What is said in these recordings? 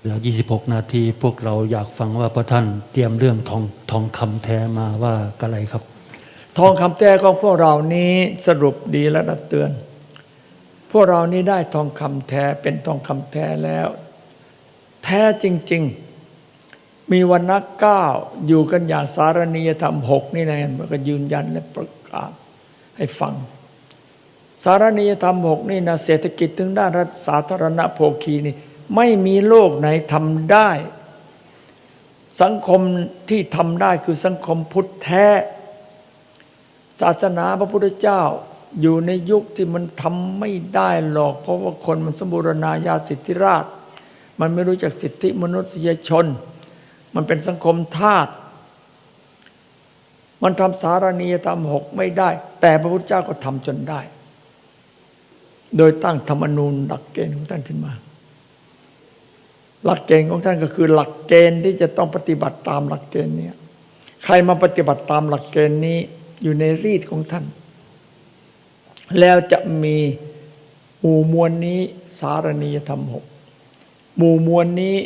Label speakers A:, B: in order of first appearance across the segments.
A: เหลือ 26 นาที พวกเราอยากฟังว่าพระท่านเตรียมเรื่องทองทองคำแท้มาว่าอะไรครับ
B: ทองคำแท้ของพวกเรานี้สรุปดีและนัดเตือน พวกเรานี้ได้ทองคำแท้เป็นทองคำแท้แล้ว แท้จริง ๆ มีวันนักเก้าอยู่กันอย่างสารณียธรรมหกนี่นะมันก็ยืนยันและประกาศให้ฟัง สารณียธรรมหกนี่นะเศรษฐกิจถึงด้านรัฐสาธารณโภคีนี่ ไม่มีโลกไหนทำได้ สังคมที่ทำได้คือสังคมพุทธแท้ ศาสนาพระพุทธเจ้าอยู่ในยุคที่มันทำไม่ได้หรอก เพราะว่าคนมันสมบูรณาญาสิทธิราช มันไม่รู้จักสิทธิมนุษยชน มันเป็นสังคมทาสมันทำสารณียธรรมหกไม่ได้ แต่พระพุทธเจ้าก็ทำจนได้ โดยตั้งธรรมนูญหลักเกณฑ์ของท่านขึ้นมา หลักเกณฑ์ของท่านก็คือหลักเกณฑ์ที่จะต้องปฏิบัติตามหลักเกณฑ์เนี้ยใครมาปฏิบัติตามหลักเกณฑ์นี้อยู่ในรีดของท่าน แล้วจะมีหมู่มวลนี้สารณียธรรมหกหมู่มวลนี้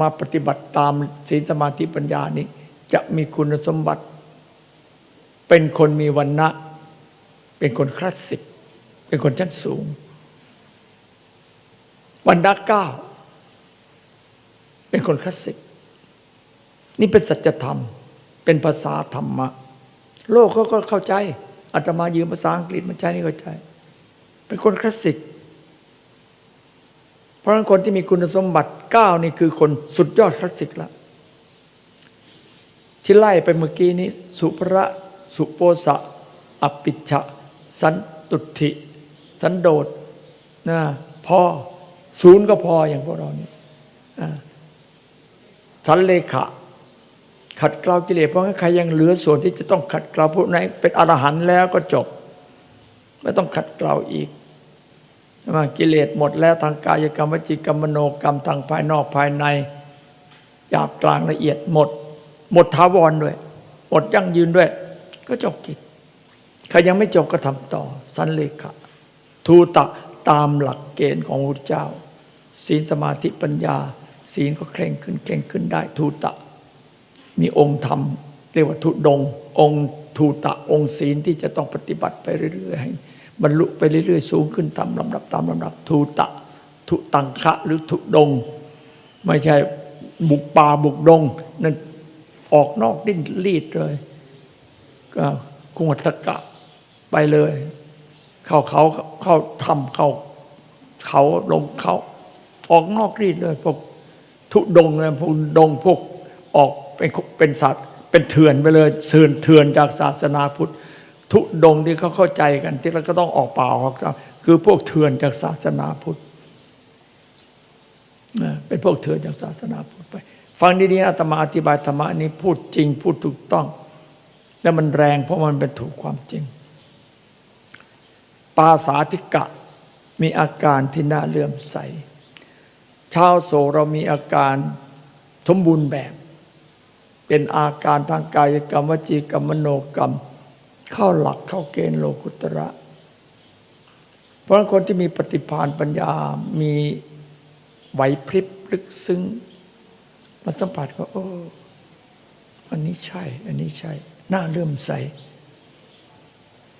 B: มาปฏิบัติตามศีลสมาธิปัญญานี้ จะมีคุณสมบัติ เป็นคนมีวันนะเป็นคนคลาสสิก เป็นคนชั้นสูงวันนะเก้า เป็นคนคลาสสิก นี่เป็นสัจธรรม เป็นภาษาธรรมะ โลกเขาก็เข้าใจอาตมายืมภาษาอังกฤษมาใช้นี่เข้าใจ เป็นคนคลาสสิก เพราะฉะนั้นคนที่มีคุณสมบัติเก้านี่คือคนสุดยอดคลาสสิกละที่ไล่ไปเมื่อกี้นี้ สุภระสุโปสะอปิชชะ สันตุถิ สันโดษนะพอศูนย์ก็พออย่างพวกเรานี่อ่า สันเลขะ ขัดเกลากิเลสเพราะงั้นใครยังเหลือส่วนที่จะต้องขัดเกลาผู้ไหนเป็นอรหันต์แล้วก็จบ ไม่ต้องขัดเกลาอีกใช่ไหมกิเลสหมดแล้วทางกายกรรมวจิกรรมโนกรรมทางภายนอกภายในหยาบกลางละเอียดหมด หมดทาวรด้วย หมดยั่งยืนด้วย ก็จบกิจใครยังไม่จบก็ทำต่อ สันเลขะทูตะตามหลักเกณฑ์ของพระเจ้า ศีลสมาธิปัญญา ศีลก็เคร่งขึ้นเคร่งขึ้นได้ทูตะ มีองค์ธรรม เรียกว่าทุดง องค์ทูตะองค์ศีลที่จะต้องปฏิบัติไปเรื่อยๆให้บรรลุไปเรื่อยๆ สูงขึ้นตามลำดับตามลำดับทูตะ ทุตังคะหรือทุดง ไม่ใช่บุกป่าบุกดง นั่นออกนอกดิ้นลีดเลย ก็คุงตะกะไปเลย เข้าเขาเข้าถ้ำเข้าเขาลงเขาออกนอกรีดเลยพวก ทุดงค์เลยพวกดงพวกออกเป็นเป็นสัตว์เป็นเถื่อนไปเลยเสื่อนเถื่อนจากศาสนาพุทธ ทุดงที่เขาเข้าใจกันที่เราก็ต้องออกเปล่าออกตามคือพวกเถื่อนจากศาสนาพุทธเป็นพวกเถื่อนจากศาสนาพุทธไป ฟังดีๆอาตมาอธิบายธรรมะนี้พูดจริงพูดถูกต้อง แล้วมันแรงเพราะมันเป็นถูกความจริง ปาสาธิกะมีอาการที่น่าเลื่อมใส ชาวโสเรามีอาการสมบูรณ์แบบ เป็นอาการทางกายกรรมวจีกรรมมโนกรรม เข้าหลักเข้าเกณฑ์โลกุตระ เพราะคนที่มีปฏิภาณปัญญา มีไหวพริบลึกซึ้งมาสัมผัสก็โอ้อันนี้ใช่ อันนี้ใช่ น่าเลื่อมใส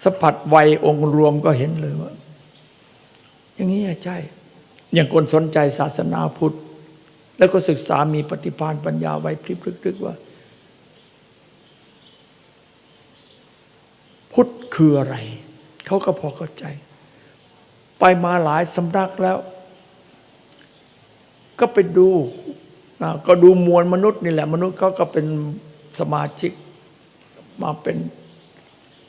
B: สัมผัสไวยองค์รวมก็เห็นเลยว่า อย่างนี้ใช่ อย่างคนสนใจศาสนาพุทธ แล้วก็ศึกษามีปฏิภาณปัญญาไว้พริบลึกๆว่า พุทธคืออะไร เขาก็พอเข้าใจ ไปมาหลายสำนักแล้ว ก็ไปดูก็ดูมวลมนุษย์นี่แหละ มนุษย์เขาก็เป็นสมาชิกมาเป็น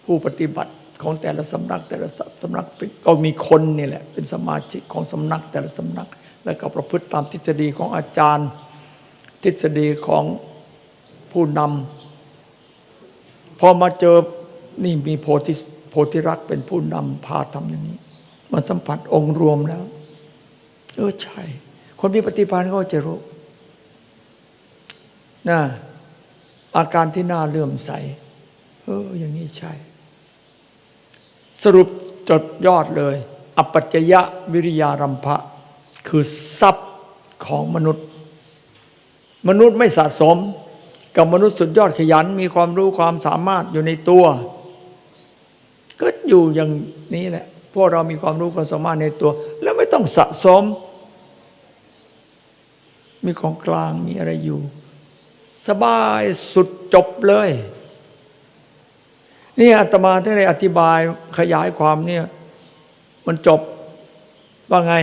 B: ผู้ปฏิบัติ ของแต่ละสำนักแต่ละสำนักก็มีคนนี่แหละเป็นสมาชิกของสำนักแต่ละสำนัก แล้วก็ประพฤติตามทฤษฎีของอาจารย์ ทฤษฎีของผู้นำพอมาเจอนี่มีโพธิโพธิรักษ์เป็นผู้นำพาทำอย่างนี้ มันสัมผัสองค์รวมแล้ว เออใช่ คนมีปฏิภาณเขาจะรู้นะอาการที่น่าเลื่อมใส เอออย่างนี้ใช่ สรุปจดยอดเลย อปัจจยะวิริยารัมภะคือทรัพย์ของมนุษย์ มนุษย์ไม่สะสม กับมนุษย์สุดยอดขยันมีความรู้ความสามารถอยู่ในตัว ก็อยู่อย่างนี้แหละพวกเรามีความรู้ความสามารถในตัว แล้วไม่ต้องสะสม มีของกลางมีอะไรอยู่ สบายสุดจบเลย นี่อาตมาที่ได้อธิบายขยายความเนี่ย มันจบว่าไง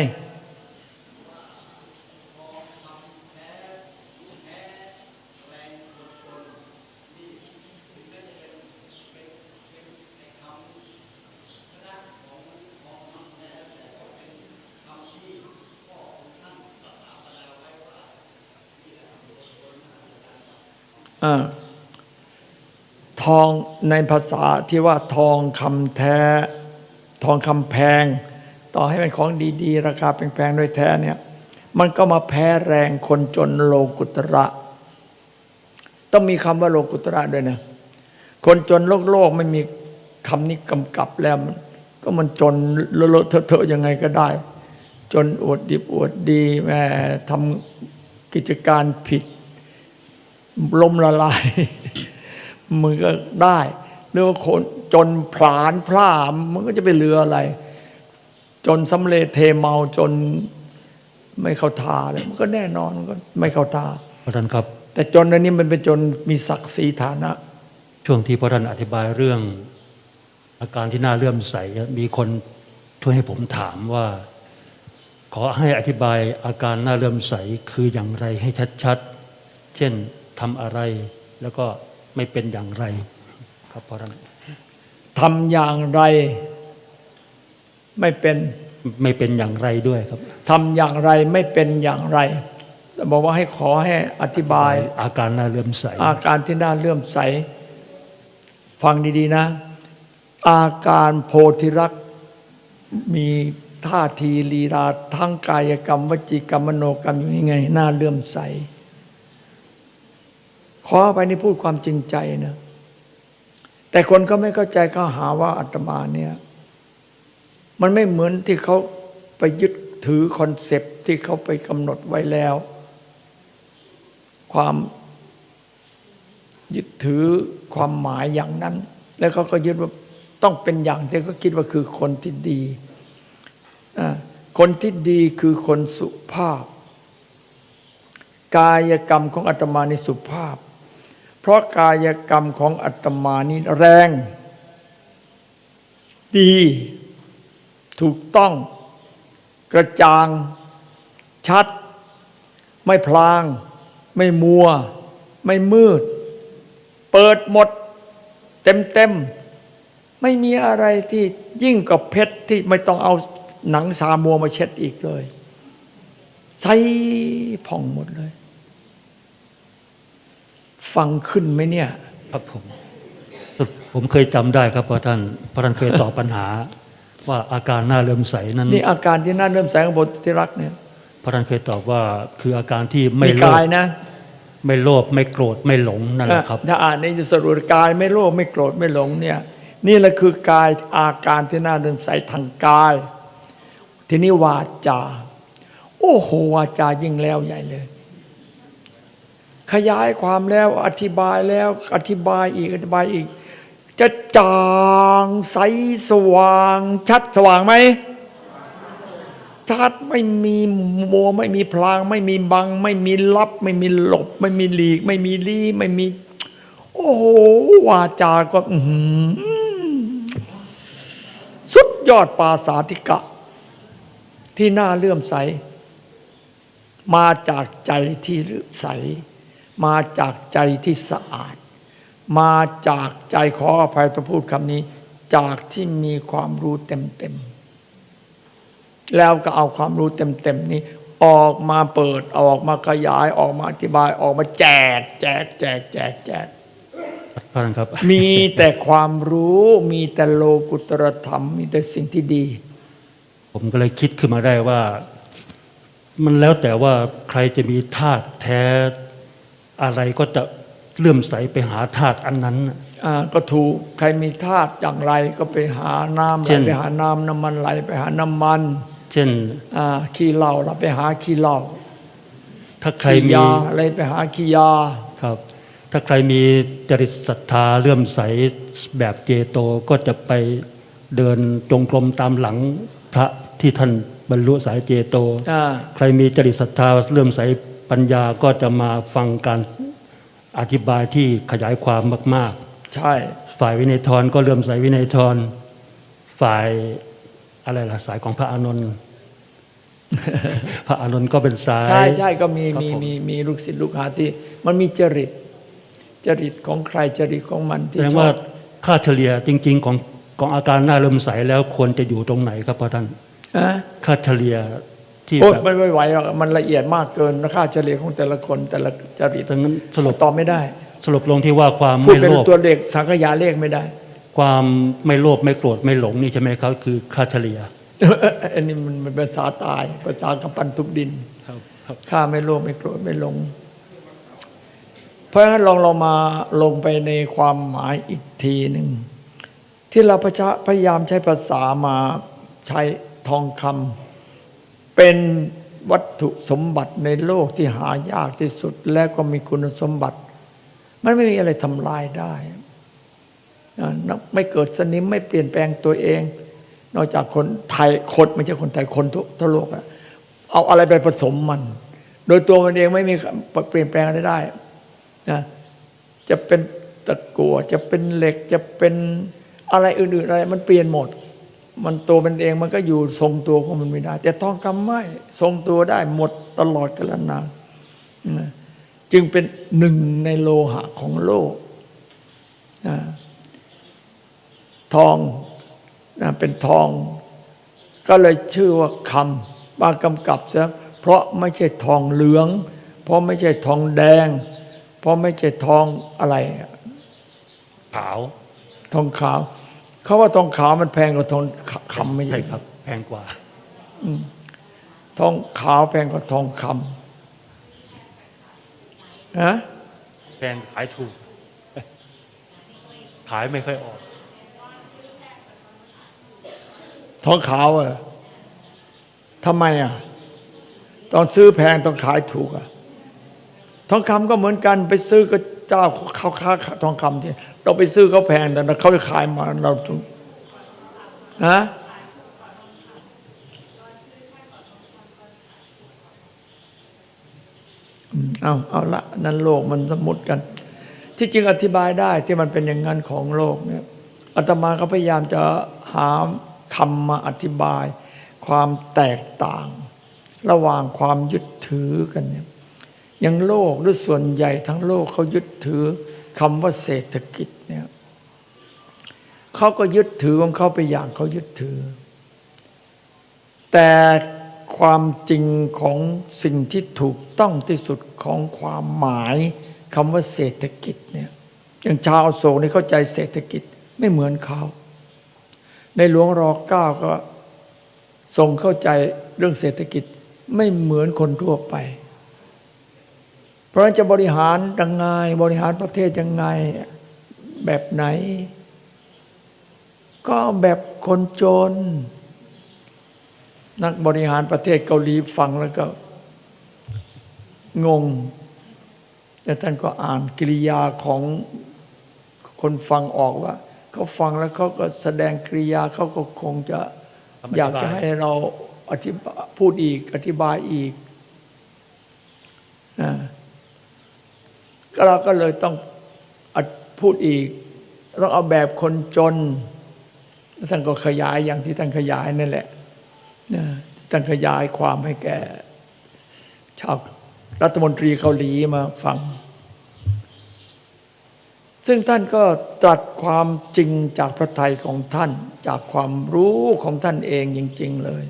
B: อ่า ทองในภาษาที่ว่าทองคำแท้ ทองคำแพง ต่อให้เป็นของดีๆ ราคาแพงๆด้วยแท้เนี่ย มันก็มาแพ้แรงคนจนโลกุตระ ต้องมีคำว่าโลกุตระด้วยนะ คนจนโลกโลกไม่มีคำนี้กำกับแล้วมันก็มันจนเลอะเทอะยังไงก็ได้ จนอวดดิบอวดดีแม่ทำกิจการผิดล้มละลาย มันก็ได้หรือว่าคนจนผลานพร่ามมันก็จะไปเหลืออะไร จนสำเร็จเทเมาจนไม่เข้าท่าเลยมันก็แน่นอนมันก็ไม่เข้าท่า
A: พระท่านครับ
B: แต่จนอันนี้มันเป็นจนมีศักดิ์ศรีฐานะ
A: ช่วงที่พระท่านอธิบายเรื่อง อาการที่น่าเลื่อมใสมีคนช่วยให้ผมถามว่า ขอให้อธิบายอาการน่าเลื่อมใสคืออย่างไรให้ชัดๆเช่นทำอะไรแล้วก็ ไม่เป็นอย่างไรครับพระท่าน
B: ทำอย่างไร ไม่เป็น
A: ไม่เป็นอย่างไรด้วยครับ
B: ทำอย่างไรไม่เป็นอย่างไรแต่บอกว่าให้ขอให้อธิบาย
A: อาการน่าเลื่อมใส
B: อาการที่น่าเลื่อมใส ฟังดีๆนะ อาการโพธิรักษ์มีท่าทีลีลาทั้งกายกรรม วจีกรรมมโนกรรมอยู่ยังไงน่าเลื่อมใส ขอไปนี่พูดความจริงใจนะแต่คนก็ไม่เข้าใจเขาหาว่าอาตมาเนี่ย มันไม่เหมือนที่เขาไปยึดถือคอนเซปต์ที่เขาไปกำหนดไว้แล้ว ความยึดถือความหมายอย่างนั้น แล้วเขาก็ยึดว่าต้องเป็นอย่างที่เขาคิดว่าคือคนที่ดีคนที่ดีคือคนสุภาพ กายกรรมของอาตมาในสุภาพ เพราะกายกรรมของอาตมานี่แรง ดี ถูกต้อง กระจ่าง ชัด ไม่พลาง ไม่มัว ไม่มืด เปิดหมด เต็มเต็มๆไม่มีอะไรที่ยิ่งกว่าเพชรที่ไม่ต้องเอาหนังสามัวมาเช็ดอีกเลย ใสผ่องหมดเลย ฟังขึ้นไหมเนี่ย
A: ครับผม ผมเคยจำได้ครับพระท่านพระท่านเคยตอบปัญหา ว่าอาการน่าเลื่อมใสนั้น
B: นี่อาการที่น่าเริ่มแสงของโพธิรักษ์เนี่ย
A: พระท่านเคยตอบว่าคืออาการที่ไม่
B: มี
A: โลภ
B: กายนะ
A: ไม่โลภไม่โกรธไม่หลงนั่นแหละครับ
B: ถ้าอ่านในจะสรุปกายไม่โลภไม่โกรธไม่หลงเนี่ย นี่แหละคือกายอาการที่น่าเริ่มใสทางกาย ทีนี้วาจา โอ้โหวาจายิ่งแล้วใหญ่เลย ขยายความแล้วอธิบายแล้วอธิบายอีกอธิบายอีก จะจางใสสว่าง ชัดสว่างไหมชัดไม่มีมัวไม่มีพลาง ไม่มีบัง ไม่มีลับ ไม่มีหลบ ไม่มีหลีก ไม่มีลี้ไม่มี โอ้โหวาจาก็สุดยอดปาสาธิกะ ที่น่าเลื่อมใส มาจากใจที่เลื่อมใส มาจากใจที่สะอาด มาจากใจขออภัยต้องพูดคำนี้ จากที่มีความรู้เต็มๆแล้วก็เอาความรู้เต็มๆนี้ ออกมาเปิดออกมาขยายออกมาอธิบายออกมาแจก แจก แจก แจกแจก
A: พระท่านครับ
B: มีแต่ความรู้มีแต่โลกุตรธรรม มีแต่สิ่งที่ดี
A: ผมก็เลยคิดขึ้นมาได้ว่า มันแล้วแต่ว่าใครจะมีธาตุแท้ อะไรก็จะเลื่อมใสไปหาธาตุอันนั้นน่ะ
B: อ่าก็ถูกใครมีธาตุอย่างไรก็ไปหาน้ำไห
A: เช่
B: ล
A: น
B: ไปหาน้ำน้ำมันไหลไปหาน้ำมัน
A: เช่น
B: อ่าขี้เหล้าเราไปหาขี้เหล้า
A: ถ้าใคร
B: ขี้
A: มี
B: ยาอะไรไปหาขี้ยา
A: ครับ ถ้าใครมีจริตศรัทธาเลื่อมใสแบบเจโตก็จะไปเดินจงกรมตามหลังพระที่ท่านบรรลุสายเจโต
B: อ่า
A: ใครมีจริตศรัทธาเลื่อมใส ปัญญาก็จะมาฟังการอธิบายที่ขยายความมาก
B: ใช่
A: ๆฝ่ายวินัยทรก็เลื่อมใสวินัยทรฝ่ายอะไรล่ะสายของพระอานนท์พระอานนท์ก็เป็นสาย
B: ใช่ใช่ก็มี
A: ครับ
B: มี
A: ผม
B: มีมีลูกศิษย์ลูกหาที่ มันมีจริต จริตของใครจริตของมัน
A: แส
B: ที่
A: ดง
B: ชอ
A: ว่า
B: บ
A: ค่าเฉลี่ยจริง ๆ ของของอาการหน้าเริ่มใสแล้วควรจะอยู่ตรงไหนครับพระท่าน
B: อะ
A: ค่าเฉลี่ย ที่
B: โอ้ย
A: แบบ
B: มันไม่ไหวหรอกมันละเอียดมากเกินค่าเฉลี่ยของแต่ละคนแต่ละจริต
A: ดังนั้นสรุป
B: ตอบไม่ได้
A: สรุปลงที่ว่าความ
B: พูด
A: ไม่
B: เป็น
A: โลภ
B: ตัวเลขสังขยาเลขไม่ได้
A: ความไม่โลภไม่โกรธไม่หลงนี่ใช่ไหมครับคือค่าเฉลี่ย
B: อันนี้มันมันภาษาตายภาษากำปั้นทุบดิน
A: ครับครับ
B: ข้าไม่โลภไม่โกรธไม่หลง เพราะฉะนั้นลองเรามาลงไปในความหมายอีกทีหนึ่ง ที่เราประชาพยายามใช้ภาษามาใช้ทองคำ เป็นวัตถุสมบัติในโลกที่หายากที่สุดและก็มีคุณสมบัติ มันไม่มีอะไรทำลายได้นับไม่เกิดสนิมไม่เปลี่ยนแปลงตัวเอง นอกจากคนไทยคนไม่ใช่คนไทยคนทั่วทั่วโลกอะเอาอะไรไปผสมมัน โดยตัวมันเองไม่มีเปลี่ยนแปลงอะไรได้นะจะเป็นตะกั่วจะเป็นเหล็กจะเป็นอะไรอื่นๆอะไร มันเปลี่ยนหมด มันตัวมันเองมันก็อยู่ทรงตัวของมันไม่ได้ แต่ทองคำไม่ทรงตัวได้หมดตลอดกาลนานนะจึงเป็นหนึ่งในโลหะของโลกนะทองนะเป็นทอง ก็เลยชื่อว่าคำมากำกับซะเพราะไม่ใช่ทองเหลือง เพราะไม่ใช่ทองแดง เพราะไม่ใช่ทองอะไรอะ
A: ขาว
B: ทองขาว เขาว่าทองขาวมันแพงกว่าทองคำไม่
A: ใช่
B: ใช่
A: ครับ แพงกว่า
B: ทองขาวแพงกว่าทองคำฮะ
A: แพงขายถูก ขายไม่ค่อยออก
B: ทองขาวอะทำไมอะตอนซื้อแพงต้องขายถูกอะทองคำก็เหมือนกันไปซื้อก็เจ้าเขาค้าทองคำที่ เราไปซื้อเขาแพงแต่เขาจะขายมาเราถูกฮะเอาเอาละนั่นโลกมันสมมติกัน ที่จริงอธิบายได้ที่มันเป็นอย่างนั้นของโลกเนี่ยอาตมาก็พยายามจะหาคำมาอธิบาย ความแตกต่าง ระหว่างความยึดถือกันเนี่ยอย่างโลกหรือส่วนใหญ่ทั้งโลกเขายึดถือ คำว่าเศรษฐกิจเนี่ยเขาก็ยึดถือของเขาไปอย่างเขายึดถือ แต่ความจริงของสิ่งที่ถูกต้องที่สุดของความหมายคำว่าเศรษฐกิจเนี่ยอย่างชาวโศกนี่เข้าใจเศรษฐกิจไม่เหมือนเขาในหลวงรอเก้าก็ทรงเข้าใจเรื่องเศรษฐกิจไม่เหมือนคนทั่วไป เพราะฉะนั้นจะบริหารยังไงบริหารประเทศยังไงแบบไหน ก็แบบคนจน นักบริหารประเทศเกาหลีฟังแล้วก็ งง แต่ท่านก็อ่านกิริยาของคนฟังออกว่าเขาฟังแล้วเขาก็แสดงกิริยาเขาก็คงจะ
A: อยา
B: กจะให้เราอธิพูดอีกอธิบายอีกนะ เราก็เลยต้องพูดอีกต้องเอาแบบคนจนท่านก็ขยายอย่างที่ท่านขยายนั่นแหละนะท่านขยายความให้แก่ ชาวรัฐมนตรีเกาหลีมาฟัง ซึ่งท่านก็ตรัสความจริงจากพระทัยของท่าน จากความรู้ของท่านเองจริง ๆเลย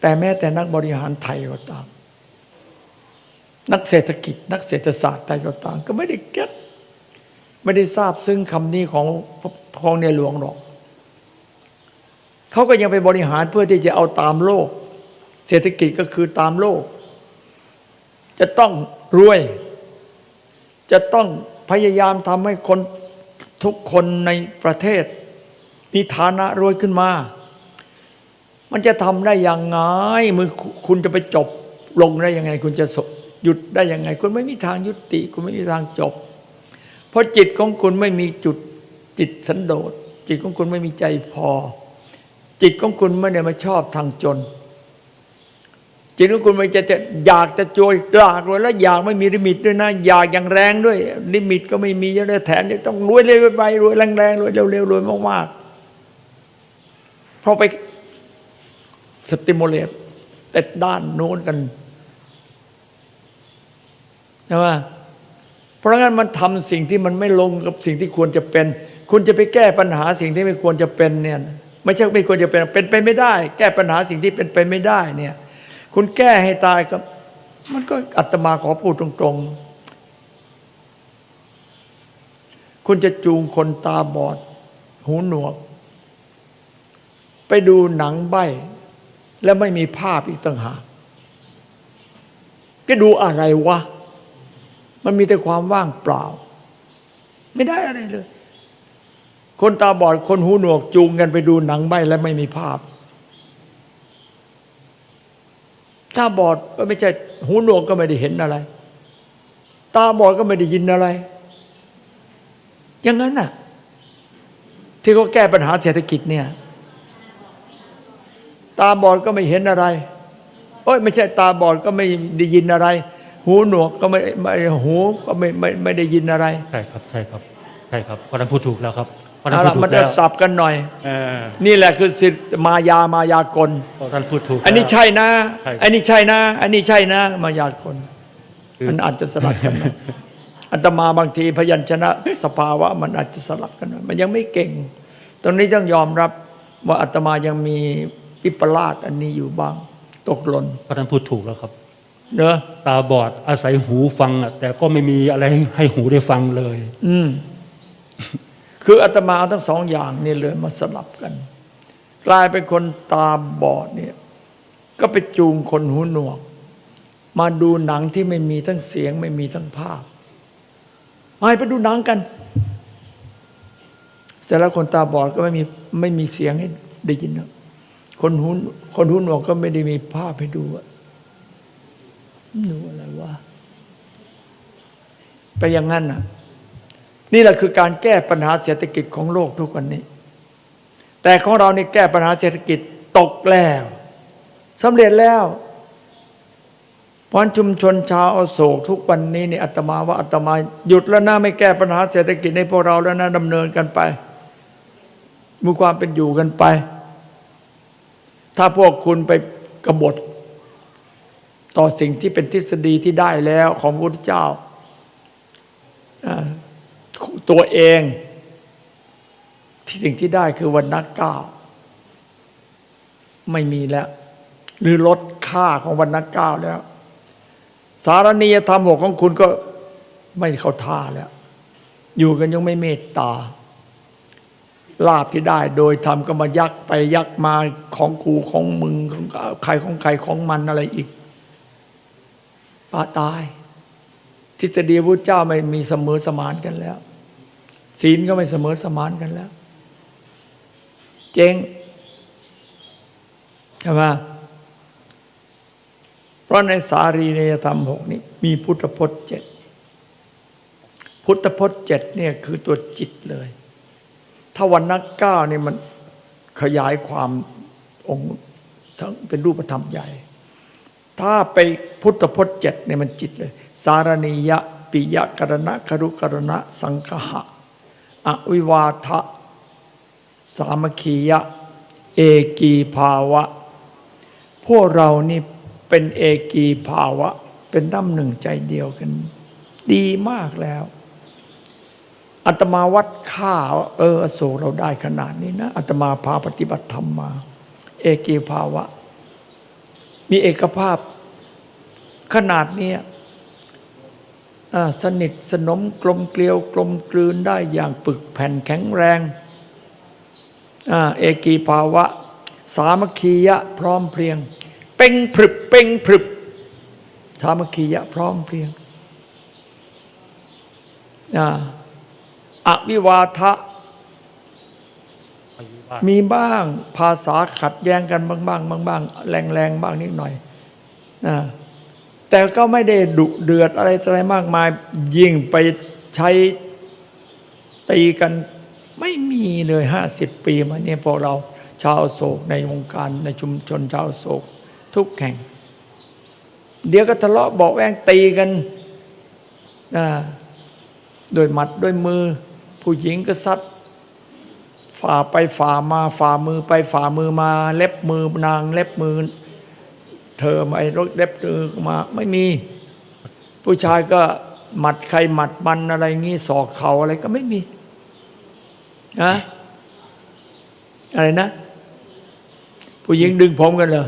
B: แต่แม้แต่นักบริหารไทยก็ตาม นักเศรษฐกิจ นักเศรษฐศาสตร์ไทยก็ตามก็ไม่ได้เก็ตไม่ได้ทราบซึ่งคำนี้ของของในหลวงหรอกเขาก็ยังไปบริหารเพื่อที่จะเอาตามโลก เศรษฐกิจก็คือตามโลก จะต้องรวย จะต้องพยายามทำให้คนทุกคนในประเทศ มีฐานะรวยขึ้นมา มันจะทำได้อย่างไงมือคุณจะไปจบลงได้ยังไง คุณจะ หยุดได้ยังไง คุณไม่มีทางยุติ คุณไม่มีทางจบ เพราะจิตของคุณไม่มีจุดจิตสันโดษจิตของคุณไม่มีใจพอ จิตของคุณไม่ได้มาชอบทางจน จิตของคุณมันจะจะอยากจะจวยอยากรวยแล้วอยากไม่มีลิมิตด้วยนะ อยากอย่างแรงด้วย ลิมิตก็ไม่มีเยอะเลยแถมยังต้องรวยเร็วไปรวยแรงๆรวยเร็วๆรวยมากๆเพราะไปสติมูลเลตแต่ด้านโน้นกัน ใช่ไหมเพราะงั้นมันทำสิ่งที่มันไม่ลงกับสิ่งที่ควรจะเป็น คุณจะไปแก้ปัญหาสิ่งที่ไม่ควรจะเป็นเนี่ยไม่ใช่ไม่ควรจะเป็นเป็นไปไม่ได้ แก้ปัญหาสิ่งที่เป็นไปไม่ได้เนี่ย คุณแก้ให้ตายก็มันก็อัตมาขอพูดตรงๆ คุณจะจูงคนตาบอด หูหนวก ไปดูหนังใบแล้วไม่มีภาพอีกต่างหากก็ดูอะไรวะ มันมีแต่ความว่างเปล่า ไม่ได้อะไรเลย คนตาบอดคนหูหนวกจูงกันไปดูหนังใบแล้วไม่มีภาพตาบอดก็ไม่ใช่หูหนวกก็ไม่ได้เห็นอะไร ตาบอดก็ไม่ได้ยินอะไร อย่างนั้นน่ะ ที่เขาแก้ปัญหาเศรษฐกิจเนี่ย ตาบอดก็ไม่เห็นอะไรโอ้ยไม่ใช่ตาบอดก็ไม่ได้ยินอะไร หูหนวกก็ไม่ไม่หูก็ไม่ไม่ไม่ได้ยินอะไร
A: ใช่ครับใช่ครับใช่ครับพระท่านพูดถูกแล้วครับพระท่า
B: เอา
A: นพู
B: ละ
A: ดถู
B: มัน
A: ก
B: จะ
A: แล้ว
B: สับกันหน่อย
A: เออ
B: นี่แหละคือสิทธิ์มายามายากล
A: พระท่านพูดถูก
B: อันนี้
A: แล้ว
B: ใช่นะ
A: ใช่
B: อันนี้ใช่นะ อันนี้ใช่นะ มายากล
A: คือ
B: มันอาจจะสลับกันหน่อยอัตมาบางทีพยัญชนะสภาวะ มันอาจจะสลับกันหน่อยมันยังไม่เก่ง ตรงนี้ต้องยอมรับว่าอาตมายังมีวิปลาสอันนี้อยู่บ้าง ตกหล่น
A: พระท่านพูดถูกแล้วครับ
B: เนอะ
A: ตาบอดอาศัยหูฟังอะแต่ก็ไม่มีอะไรให้หูได้ฟังเลย
B: อืมคืออาตมาทั้งสองอย่างนี่เลยมาสลับกัน กลายเป็นคนตาบอดเนี่ย ก็ไปจูงคนหูหนวก มาดูหนังที่ไม่มีทั้งเสียง ไม่มีทั้งภาพไปไปดูหนังกันแต่แล้วคนตาบอดก็ไม่มีไม่มีเสียงให้ได้ยินนะคนหูคนหูหนวกก็ไม่ได้มีภาพให้ดูอะ ดูอะไรวะไปอย่างนั้นน่ะ นี่แหละคือการแก้ปัญหาเศรษฐกิจของโลกทุกวันนี้ แต่ของเรานี่แก้ปัญหาเศรษฐกิจตกแล้วสำเร็จแล้วเพราะชุมชนชาวอโศกทุกวันนี้นี่อาตมาว่าอาตมาหยุดแล้วนะไม่แก้ปัญหาเศรษฐกิจในพวกเราแล้วนะดำเนินกันไปมีความเป็นอยู่กันไป ถ้าพวกคุณไปกบฏ ต่อสิ่งที่เป็นทฤษฎีที่ได้แล้วของพระพุทธเจ้า ตัวเองที่สิ่งที่ได้คือวันนักเก้าไม่มีแล้ว หรือลดค่าของวันนักเก้าแล้ว สารณียธรรมหกของคุณก็ไม่เข้าท่าแล้ว อยู่กันยังไม่เมตตาลาบที่ได้โดยทำก็มายักไปยักมาของกูของมึงของใครของใครของมันอะไรอีก ปาตาย ทฤษฎีพุทธเจ้าไม่มีเสมอสมานกันแล้ว ศีลก็ไม่เสมอสมานกันแล้ว เจ๊งใช่ไหมเพราะในสารีเนยธรรมหกนี้ มีพุทธพจน์เจ็ดพุทธพจน์เจ็ดเนี่ยคือตัวจิตเลย ถ้าวันนักเก้านี่มันขยายความองค์ทั้งเป็นรูปธรรมใหญ่ ถ้าไปพุทธพจน์เจ็ดเนี่ยมันจิตเลย สารณียะปิยะกรณะครุกรณะ สังคหะ อวิวาทะ สามัคคียะ เอกีภาวะ พวกเรานี่เป็นเอกีภาวะ เป็นน้ำหนึ่งใจเดียวกัน ดีมากแล้วอัตมาวัดค่าเอออโศกเราได้ขนาดนี้นะอัตมาพาปฏิบัติธรรมมา เอกีภาวะ มีเอกภาพขนาดนี้สนิทสนมกลมเกลียวกลมกลืนได้อย่างปึกแผ่นแข็งแรงอเอกีภาวะ สามัคคียะพร้อมเพรียง เป่งพรึบเป่งพรึบ สามัคคียะพร้อมเพรียงออวิวาทะ มีบ้างภาษาขัดแย้งกันบ้างบ้างบ้างบ้างแรงแรงบ้างนิดหน่อยนะแต่ก็ไม่ได้ดุเดือดอะไรอะไรมากมาย ยิ่งไปใช้ตีกันไม่มีเลยห้าสิบปีมาเนี่ยพวกเราชาวโศกในวงการในชุมชนชาวโศก ทุกแห่ง เดี๋ยวก็ทะเลาะเบอกแวงตีกันนะโดยหมัดด้วยมือ ผู้หญิงก็ซัด ฝ่าไปฝ่ามาฝ่ามือไปฝ่ามือมา เล็บมือนางเล็บมือ เธอไม่รถเล็บมือมาไม่มี ผู้ชายก็หมัดใครหมัดมันอะไรงี้ศอกเขาอะไรก็ไม่มีนะอะไรนะ ผู้หญิงดึงผมกันเหรอ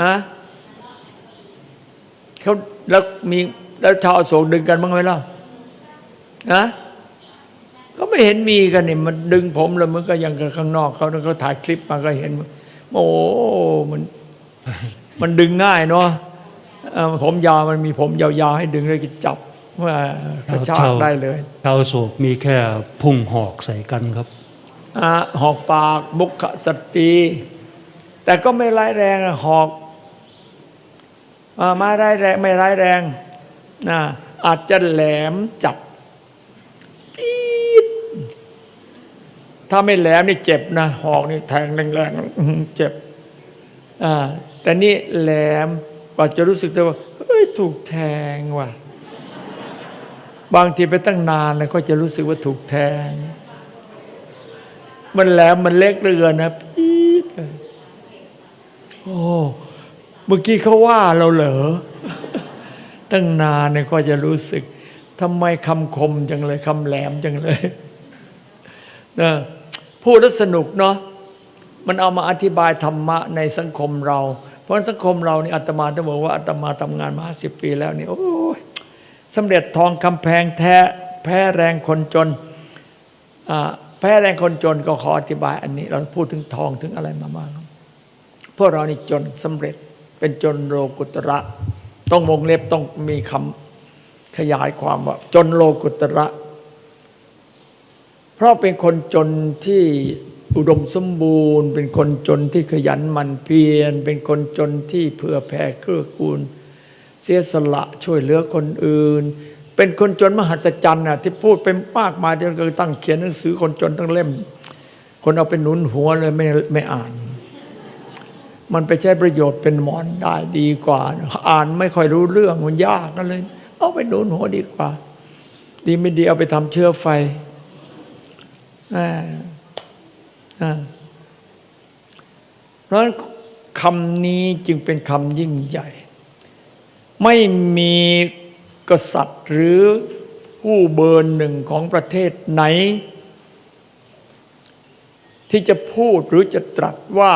B: อะเขาแล้วมีแล้วชาวโศกดึงกันบ้างไหมล่ะนะ ก็ไม่เห็นมีกันนี่มันดึงผมแล้วมันก็ยังกับข้างนอกเขาแล้วก็ถ่ายคลิปมาก็เห็น โอ้มัน มันดึงง่ายเนาะเอ่อผมยาวมันมีผมยาวๆให้ดึงเลยก็จับว่ากระชากได้เลย
A: ชาวโศกมีแค่พุ่งหอกใส่กันครับ
B: อะหอกปากมุขสตรีแต่ก็ไม่ร้ายแรงอะหอกอ่าไม่ร้ายแรงไม่ร้ายแรงนะอาจจะแหลมจับปี๊ด ถ้าไม่แหลมนี่เจ็บนะหอกนี่แทงแรงๆเจ็บอ่าแต่นี่แหลมกว่าจะรู้สึกได้ว่าเฮ้ยถูกแทงว่ะ บางทีไปตั้งนานแล้วก็จะรู้สึกว่าถูกแทง มันแหลมมันเล็กเหลือเกินนะปี๊ดโอ้เมื่อกี้เขาว่าเราเหรอตั้งนานเนี่ยก็จะรู้สึกทำไมคำคมจังเลยคำแหลมจังเลย นะพูดแล้วสนุกเนาะมันเอามาอธิบายธรรมะในสังคมเรา เพราะสังคมเรานี่อาตมาต้องบอกว่าอาตมาทำงานมาสิปีแล้วนี่โอ้ยสำเร็จทองคำแพงแท้แพ้แรงคนจนแพ้แรงคนจนก็ขออธิบายอันนี้ เราพูดถึงทองถึงอะไรมามากพวกเรานี่จนสำเร็จเป็นจนโลกุตระ ต้องวงเล็บต้องมีคำขยายความว่า จนโลกุตระ เพราะเป็นคนจนที่อุดมสมบูรณ์ เป็นคนจนที่ขยันหมั่นเพียร เป็นคนจนที่เพื่อแผ่เกื้อกูล เสียสละช่วยเหลือคนอื่น เป็นคนจนมหัศจรรย์น่ะที่พูดเป็นมากมายจนกระทั่งเขียนหนังสือคนจนทั้งเล่ม คนเอาไปหนุนหัวเลยไม่ไม่อ่าน มันไปใช้ประโยชน์เป็นหมอนได้ดีกว่า อ่านไม่ค่อยรู้เรื่องมันยากกันเลย เอาไปหนุนหัวดีกว่า ดีไม่ดีเอาไปทำเชื้อไฟ เพราะคำนี้จึงเป็นคำยิ่งใหญ่ ไม่มีกษัตริย์หรือผู้เบอร์หนึ่งของประเทศไหน ที่จะพูดหรือจะตรัสว่า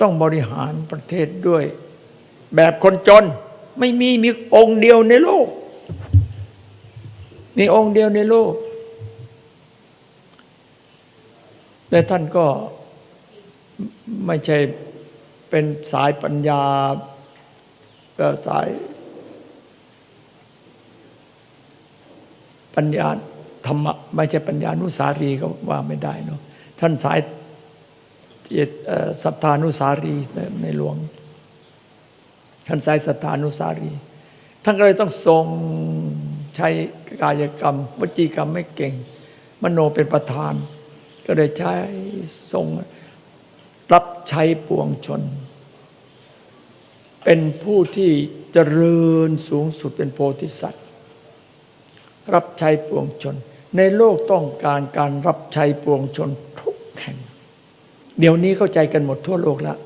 B: ต้องบริหารประเทศด้วย แบบคนจนไม่มีมีองค์เดียวในโลกมีองค์เดียวในโลก และท่านก็ไม่ใช่เป็นสายปัญญาก็สายปัญญาธรรมะไม่ใช่ปัญญานุสารีก็ว่าไม่ได้เนาะท่านสายสัทธานุสารีในในหลวง ท่านสายสัทธานุสารี ท่านก็เลยต้องทรงใช้กายกรรม วจีกรรมไม่เก่ง มโนเป็นประธาน ก็เลยใช้ทรงรับใช้ปวงชน เป็นผู้ที่เจริญสูงสุดเป็นโพธิสัตว์ รับใช้ปวงชน ในโลกต้องการการรับใช้ปวงชนทุกแห่ง เดี๋ยวนี้เข้าใจกันหมดทั่วโลกแล้ว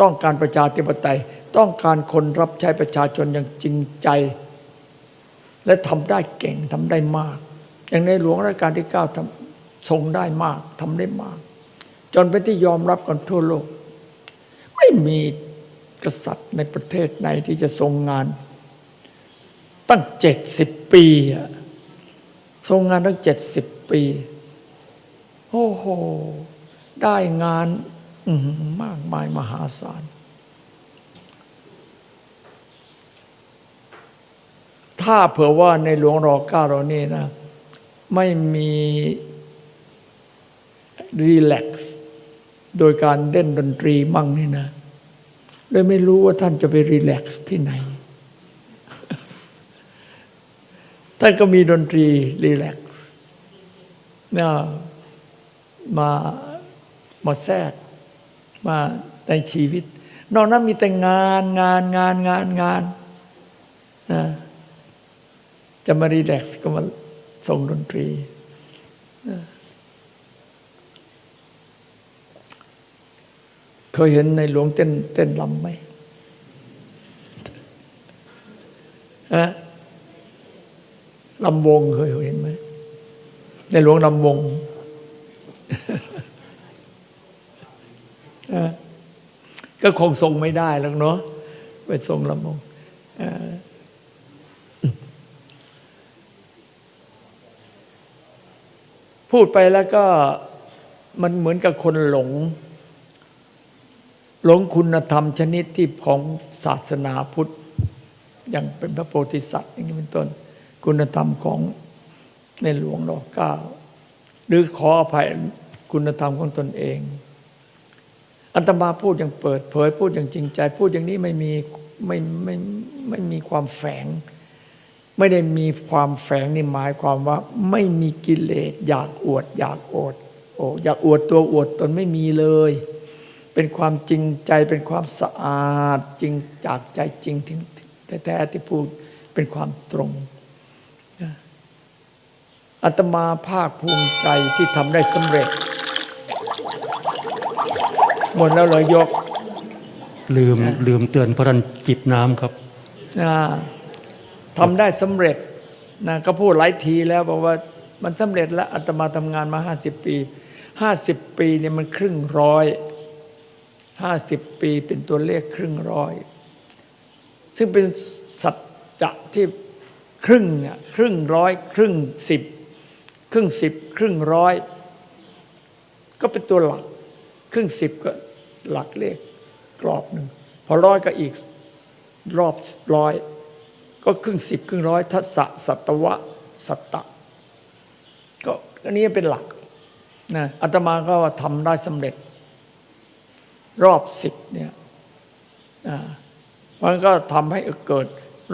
B: ต้องการประชาธิปไตย ต้องการคนรับใช้ประชาชนอย่างจริงใจ และทำได้เก่งทำได้มาก อย่างในหลวงรัชกาลที่เก้า ทรงได้มากทำได้มาก จนเป็นที่ยอมรับกันทั่วโลก ไม่มีกษัตริย์ในประเทศไหนที่จะทรงงาน ตั้งเจ็ดสิบปีอะทรงงานตั้งเจ็ดสิบปี โอ้โห ได้งานมากมายมหาศาล ถ้าเผื่อว่าในหลวงรอเก้าเรานี่นะ ไม่มี รีแลกซ์โดยการเล่นดนตรีมั่งนี่นะเลยไม่รู้ว่าท่านจะไปรีแลกซ์ที่ไหน ท่านก็มีดนตรีรีแลกซ์นะมามาแทรกมาในชีวิต นอกนั้นมีแต่งานงานงานงานงานนะจะมารีแลกซ์ก็มาส่งดนตรีนะ เคยเห็นในหลวงเต้นเต้นลำไหมฮะลำวงเคยเห็นไหมในหลวงลำวงก็คงทรงไม่ได้แล้วเนาะไปทรงลำวงพูดไปแล้วก็มันเหมือนกับคนหลง หลงคุณธรรมชนิดที่ของศาสนาพุทธอย่างเป็นพระโพธิสัตว์อย่างนี้เป็นต้น คุณธรรมของในหลวงรอเก้าหรือขออภัยคุณธรรมของตนเอง อัตมาพูดอย่างเปิดเผยพูดอย่างจริงใจ พูดอย่างนี้ไม่มีไม่ไม่ไม่มีความแฝง ไม่ได้มีความแฝงนี่หมายความว่า ไม่มีกิเลสอยากอวด อยากโอดโอ้อยากอวดตัวอวดตนไม่มีเลย เป็นความจริงใจเป็นความสะอาดจริงจากใจจริงถึงแท้ๆที่พูดเป็นความตรงนะอาตมาภาคภูมิใจที่ทำได้สำเร็จ หมดแล้วเลยยก
A: ลืมลืมเตือนพระท่านจิบน้ำครับ
B: นะทำได้สำเร็จนะก็พูดหลายทีแล้วบอกว่ามันสำเร็จแล้วอาตมาทำงานมา 50 ปี 50 ปีเนี่ยมันครึ่งร้อย 50 ปีเป็นตัวเลขครึ่งร้อย ซึ่งเป็นสัจจะที่ครึ่งเนี่ยครึ่งร้อยครึ่งสิบครึ่งสิบครึ่งร้อย ก็เป็นตัวหลัก ครึ่งสิบก็หลักเลขกรอบหนึ่งพอร้อยก็อีกรอบร้อย ก็ครึ่งสิบครึ่งร้อยทัศสัตวะสัตตะ ก็อันนี้เป็นหลักนะอาตมาก็ว่าทำได้สำเร็จ รอบสิบเนี่ยมันก็ทำให้เกิด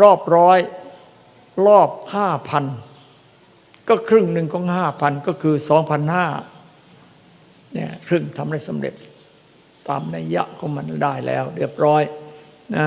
B: รอบร้อยรอบห้าพันก็ครึ่งหนึ่งของห้าพันก็คือสองพันห้าเนี่ยครึ่งทำได้สำเร็จ ตามนัยยะของมันได้แล้ว เรียบร้อยนะ